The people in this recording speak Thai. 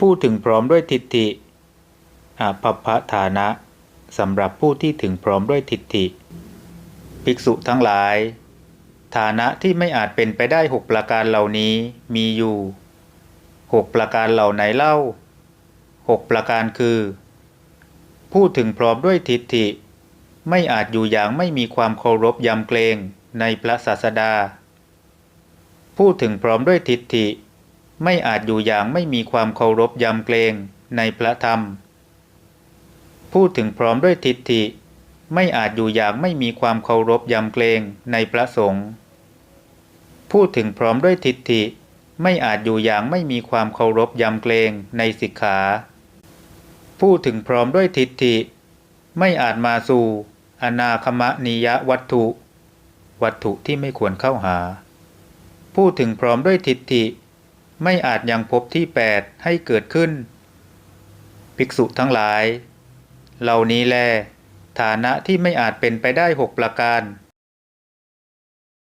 พูดถึงพร้อมด้วยทิฏฐิอภัพพฐานะสำหรับผู้ที่ถึงพร้อมด้วยทิฏฐิ ภิกษุทั้งหลาย ฐานะที่ไม่อาจเป็นไปได้หกประการเหล่านี้มีอยู่หกประการเหล่าไหนเล่าหกประการคือพูดถึงพร้อมด้วยทิฏฐิ ไม่อาจอยู่อย่างไม่มีความเคารพยำเกรงในพระศาสดาพูดถึงพร้อมด้วยทิฏฐิ ไม่อาจอยู่อย่างไม่มีความเคารพยำเกรงในพระธรรม พูดถึงพร้อมด้วยทิฏฐิ ไม่อาจอยู่อย่างไม่มีความเคารพยำเกรงในพระสงฆ์พูดถึงพร้อมด้วยทิฏฐิ ไม่อาจอยู่อย่างไม่มีความเคารพยำเกรงในสิกขา พูดถึงพร้อมด้วยทิฏฐิ ไม่อาจมาสู่ อนาคมนิยวัตถุ วัตถุที่ไม่ควรเข้าหา พูดถึงพร้อมด้วยทิฏฐิ ไม่อาจยังพบที่แปดให้เกิดขึ้น ภิกษุทั้งหลาย เหล่านี้แล ฐานะที่ไม่อาจเป็นไปได้หกประการ